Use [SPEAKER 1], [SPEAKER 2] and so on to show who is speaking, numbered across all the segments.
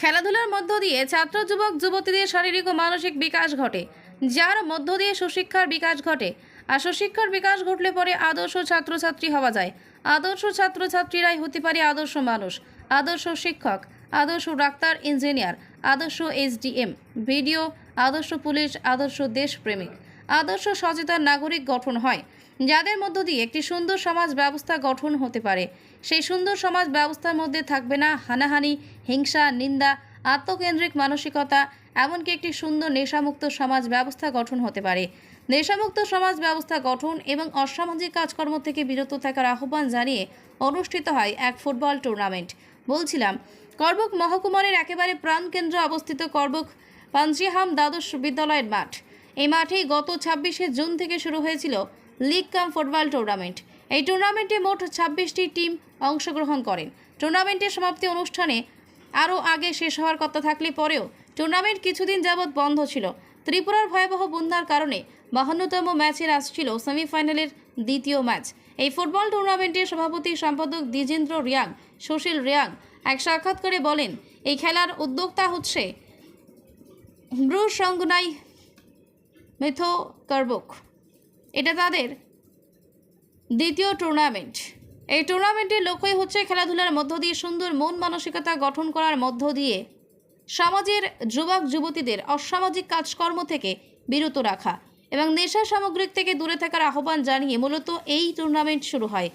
[SPEAKER 1] খেলাধুলার মধ্য দিয়ে ছাত্র, যুবক, যুবতীদের শারীরিক ও মানসিক বিকাশ ঘটে, যার মধ্য দিয়ে সুশিক্ষার বিকাশ ঘটে। আর সুশিক্ষার বিকাশ ঘটলে পরে আদর্শ ছাত্রছাত্রী হওয়া যায়। আদর্শ ছাত্রছাত্রীরাই হতে পারে আদর্শ মানুষ, আদর্শ শিক্ষক, আদর্শ ডাক্তার, ইঞ্জিনিয়ার, আদর্শ এসডিএম ভিডিও আদর্শ পুলিশ, আদর্শ দেশপ্রেমিক। আদর্শ সচেতন নাগরিক গঠন হয়। যাদের মধ্য দিয়ে একটি সুন্দর সমাজ ব্যবস্থা গঠন হতে পারে, সেই সুন্দর সমাজ ব্যবস্থার মধ্যে থাকবে না হানাহানি, হিংসা, নিন্দা, আত্মকেন্দ্রিক মানসিকতা, এমনকি একটি সুন্দর নেশামুক্ত সমাজ ব্যবস্থা গঠন হতে পারে। নেশামুক্ত সমাজ ব্যবস্থা গঠন এবং অসামাজিক কাজকর্ম থেকে বিরত থাকার আহ্বান জানিয়ে অনুষ্ঠিত হয় এক ফুটবল টুর্নামেন্ট। বলছিলাম, করবুক মহকুমারের একেবারে প্রাণকেন্দ্র অবস্থিত করবুক পাঞ্জিহাম দ্বাদশ বিদ্যালয়ের মাঠ। এই মাঠেই গত ছাব্বিশে জুন থেকে শুরু হয়েছিল লিগ কাম ফুটবল টুর্নামেন্ট। এই টুর্নামেন্টে মোট ছাব্বিশটি টিম অংশগ্রহণ করেন। টুর্নামেন্টের সমাপ্তি অনুষ্ঠানে আরও আগে শেষ হওয়ার কথা থাকলে পরেও টুর্নামেন্ট কিছুদিন যাবৎ বন্ধ ছিল। ত্রিপুরার ভয়াবহ বন্যার কারণে বাহান্নতম ম্যাচের আসছিল সেমিফাইনালের দ্বিতীয় ম্যাচ। এই ফুটবল টুর্নামেন্টের সভাপতি সম্পাদক দ্বিজেন্দ্র রিয়াং, সুশীল রিয়াং এক সাক্ষাৎকারে বলেন, এই খেলার উদ্যোক্তা হচ্ছে ব্রু সঙ্গনাই মিথো কার্বুক এটা তাদের দ্বিতীয় টুর্নামেন্ট। এই টুর্নামেন্টের লক্ষ্যই হচ্ছে খেলাধুলার মধ্য দিয়ে সুন্দর মন মানসিকতা গঠন করার মধ্য দিয়ে সমাজের যুবক, যুবতীদের অসামাজিক কাজকর্ম থেকে বিরত রাখা এবং নেশা সামগ্রিক থেকে দূরে থাকার আহ্বান জানিয়ে মূলত এই টুর্নামেন্ট শুরু হয়।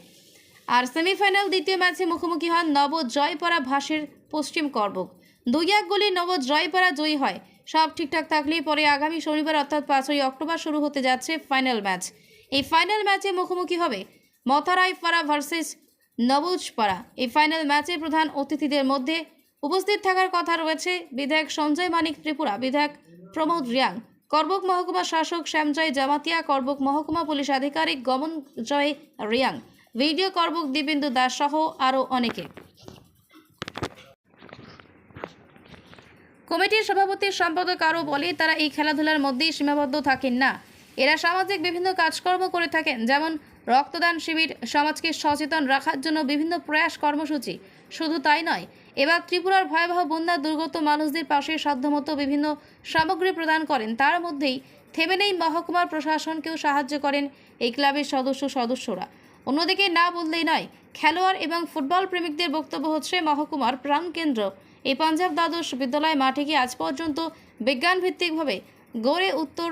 [SPEAKER 1] আর সেমিফাইনাল দ্বিতীয় ম্যাচে মুখোমুখি হন নব জয়পাড়া ভাসের পশ্চিম করবক। দুই এক গোলে নব জয়পাড়া জয়ী হয় সব ঠিকঠাক থাকলে পরে আগামী শনিবার অর্থাৎ পাঁচই অক্টোবর শুরু হতে যাচ্ছে ফাইনাল ম্যাচ। এই ফাইনাল ম্যাচে মুখোমুখি হবে মথারাইপাড়া ভার্সেস নবুজপাড়া এই ফাইনাল ম্যাচে প্রধান অতিথিদের মধ্যে উপস্থিত থাকার কথা রয়েছে বিধায়ক সঞ্জয় মানিক ত্রিপুরা, বিধায়ক প্রমোদ রিয়াং, করবক মহকুমা শাসক শ্যামজয় জামাতিয়া, করবক মহকুমা পুলিশ আধিকারিক গমন জয় রিয়াং, ভিডিও করবক দীপেন্দু দাস সহ আরও অনেকে। কমিটির সভাপতি সম্পাদক আরও বলে তারা এই খেলাধুলার মধ্যেই সীমাবদ্ধ থাকেন না। এরা সামাজিক বিভিন্ন কাজকর্ম করে থাকেন, যেমন রক্তদান শিবির, সমাজকে সচেতন রাখার জন্য বিভিন্ন প্রয়াস কর্মসূচি। শুধু তাই নয়, এবার ত্রিপুরার ভয়াবহ বন্যা দুর্গত মানুষদের পাশে সাধ্যমতো বিভিন্ন সামগ্রী প্রদান করেন। তার মধ্যেই থেমে নেই মহকুমার প্রশাসনকেও সাহায্য করেন এই ক্লাবের সদস্য সদস্যরা। অন্যদিকে না বললেই নয়, খেলোয়াড় এবং ফুটবল প্রেমিকদের বক্তব্য হচ্ছে মহকুমার প্রাণকেন্দ্র। এই পাঞ্জাব দ্বাদশ বিদ্যালয় মাঠে আজ পর্যন্ত বিজ্ঞানভিত্তিকভাবে গড়ে উত্তর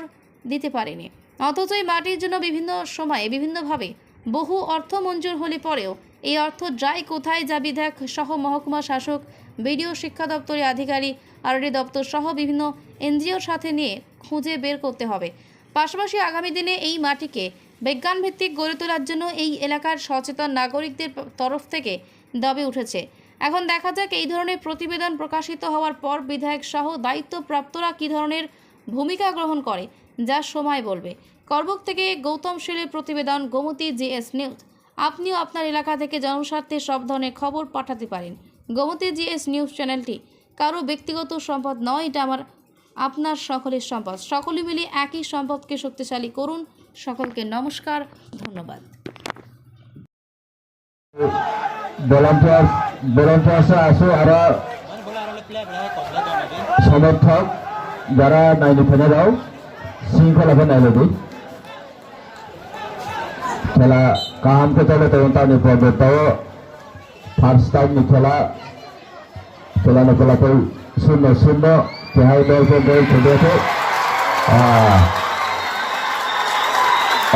[SPEAKER 1] দিতে পারেনি। অথচ এই মাটির জন্য বিভিন্ন সময়ে বিভিন্নভাবে বহু অর্থ মঞ্জুর হলে পরেও এই অর্থ যায় কোথায় যা বিধায়ক সহ মহকুমা শাসক, বিডিও, শিক্ষা দপ্তরের আধিকারিক আরডি দপ্তর সহ বিভিন্ন এনজিওর সাথে নিয়ে খুঁজে বের করতে হবে। পাশাপাশি আগামী দিনে এই মাটিকে বিজ্ঞানভিত্তিক গড়ে তোলার জন্য এই এলাকার সচেতন নাগরিকদের তরফ থেকে দাবি উঠেছে। এখন দেখা যাক এই ধরনের প্রতিবেদন প্রকাশিত হওয়ার পর বিধায়ক সহ দায়িত্বপ্রাপ্তরা কী ধরনের ভূমিকা গ্রহণ করে, যা সময় বলবে। করবক থেকে গৌতম শীলের প্রতিবেদন, গোমতী জিএস নিউজ। আপনিও আপনার এলাকা থেকে জনস্বার্থে সব ধরনের খবর পাঠাতে পারেন। গোমতী জিএস নিউজ চ্যানেলটি কারও ব্যক্তিগত সম্পদ নয়, এটা আমার, আপনার সকলের সম্পদ। সকলে মিলে একই সম্পদকে শক্তিশালী করুন। সকলকে নমস্কার, ধন্যবাদ।
[SPEAKER 2] ভলান্টিয়ার্স ভলান্টিয়ার্সরা আছে আরও সমর্থক যারা নাইনি ফেলে দাও শৃঙ্খলাকে নাইলে দিই। খেলা কাহাম কে চলে তখন তার তাও ফার্স্ট টাইম খেলা। খেলা না খেলা কই? শূন্য শূন্য। তেহাই দল কে দল খেলে আছে।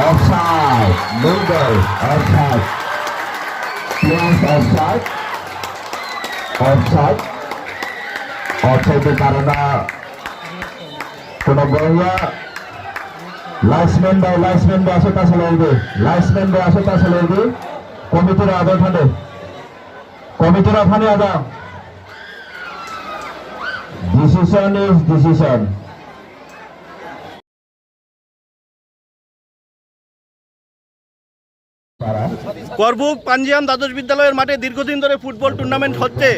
[SPEAKER 2] Offside no goal offside offside. Offside. অফসাইডের কারণে কোন বড়িয়া লাইসম্যান দাও লাইসম্যান দাও আসো তাছে লইবে লাইসম্যান দাও আসো তাছে লইবে কমিটির আদা ফান্ডে কমিটির ফান্ডে আদা ডিসিশন ইজ ডিসিশন
[SPEAKER 3] করবুক পাঞ্জিয়াম দ্বাদশ বিদ্যালয়ের মাঠে দীর্ঘদিন ধরে ফুটবল টুর্নামেন্ট হচ্ছে।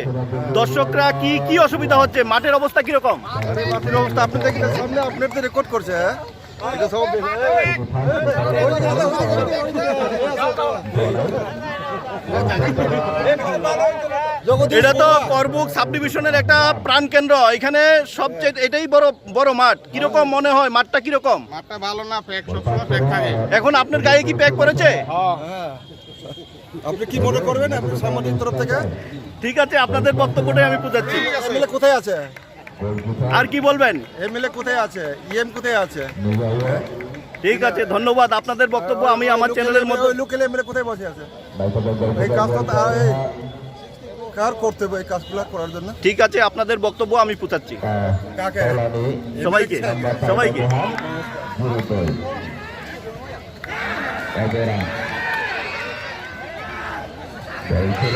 [SPEAKER 3] দর্শকরা কি কি অসুবিধা হচ্ছে? মাঠের অবস্থা কীরকম?
[SPEAKER 4] মাটির অবস্থা আপনি দেখেন সামনে আপনার তো রেকর্ড করছে হ্যাঁ? এটা সব
[SPEAKER 3] এটা তো করবুক সাব ডিভিশনের একটা প্রাণ কেন্দ্র। এখানে সবচেয়ে এটাই বড় বড় মাঠ। কীরকম মনে হয়? মাঠটা কীরকম?
[SPEAKER 5] মাঠটা ভালো না প্যাক সবসময় প্যাক থাকে।
[SPEAKER 3] এখন আপনার গায়ে কি প্যাক করেছে
[SPEAKER 4] হ্যাঁ। আপনি কি মনে করবেন আপনার সাংবাদিক তরফ থেকে?
[SPEAKER 3] ঠিক আছে আপনাদের বক্তব্যটাই আমি বুঝাচ্ছি।
[SPEAKER 4] এমএলএ কোথায় আছে?
[SPEAKER 3] আর কি বলবেন?
[SPEAKER 4] এমএলএ কোথায় আছে? ইএম কোথায় আছে?
[SPEAKER 3] ঠিক আছে ধন্যবাদ। আপনাদের বক্তব্য আমি আমার চ্যানেলের মধ্যে
[SPEAKER 4] লোকাল এমএলএ কোথায় বসে আছে? এই কাজটা এই কার করতে হবে এই কাজগুলো করার জন্য?
[SPEAKER 3] ঠিক আছে আপনাদের বক্তব্য আমি পুচাচ্ছি
[SPEAKER 4] কাকে?
[SPEAKER 3] সবাইকে সবাইকে। Thank you.